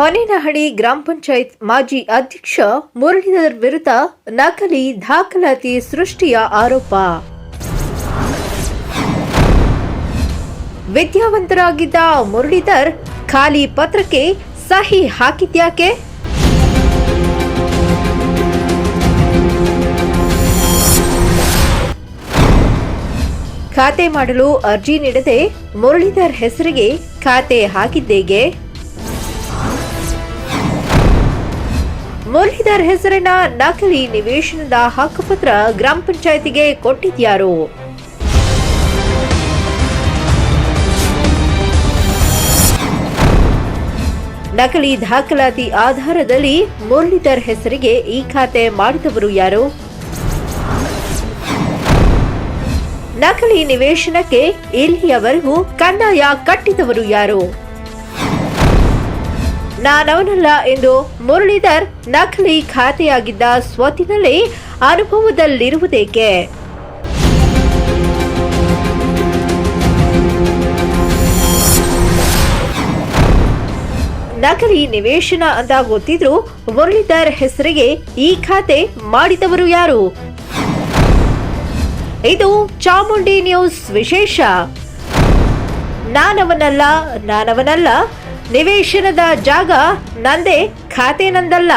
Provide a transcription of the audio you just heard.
ಹೊನೇನಹಳ್ಳಿ ಗ್ರಾಮ ಪಂಚಾಯತ್ ಮಾಜಿ ಅಧ್ಯಕ್ಷ ಮುರಳೀಧರ್ ವಿರುದ್ಧ ನಕಲಿ ದಾಖಲಾತಿ ಸೃಷ್ಟಿಯ ಆರೋಪ. ವಿದ್ಯಾವಂತರಾಗಿದ್ದ ಮುರಳೀಧರ್ ಖಾಲಿ ಪತ್ರಕ್ಕೆ ಸಹಿ ಹಾಕಿದ್ಯಾಕೆ? ಖಾತೆ ಮಾಡಲು ಅರ್ಜಿ ನೀಡದೆ ಮುರಳೀಧರ್ ಹೆಸರಿಗೆ ಖಾತೆ ಹಾಕಿದ್ದೇಗೆ? ಮುರಳೀಧರ್ ಹೆಸರಿನ ನಕಲಿ ನಿವೇಶನದ ಹಕ್ಕುಪತ್ರ ಗ್ರಾಮ ಪಂಚಾಯಿತಿಗೆ ಕೊಟ್ಟಿದ್ಯಾರು? ನಕಲಿ ದಾಖಲಾತಿ ಆಧಾರದಲ್ಲಿ ಮುರಳೀಧರ್ ಹೆಸರಿಗೆ ಈ ಖಾತೆ ಮಾಡಿದವರು ಯಾರು? ನಕಲಿ ನಿವೇಶನಕ್ಕೆ ಇಲ್ಲಿಯವರೆಗೂ ಕಂದಾಯ ಕಟ್ಟಿದವರು ಯಾರು? ನಾನವನಲ್ಲ ಎಂದು ಮುರಳೀಧರ್ ನಕಲಿ ಖಾತೆಯಾಗಿದ್ದ ಸ್ವತ್ತಿನಲ್ಲಿ ಅನುಭವದಲ್ಲಿರುವುದೇಕೆ? ನಕಲಿ ನಿವೇಶನ ಅಂತ ಗೊತ್ತಿದ್ರು ಮುರಳೀಧರ್ ಹೆಸರಿಗೆ ಈ ಖಾತೆ ಮಾಡಿದವರು ಯಾರು? ಇದು ಚಾಮುಂಡಿ ನ್ಯೂಸ್ ವಿಶೇಷ. ನಾನವನಲ್ಲ ನಾನವನಲ್ಲ ನಿವೇಶನದ ಜಾಗ ನಂದೇ ಖಾತೆ ನಂದಲ್ಲ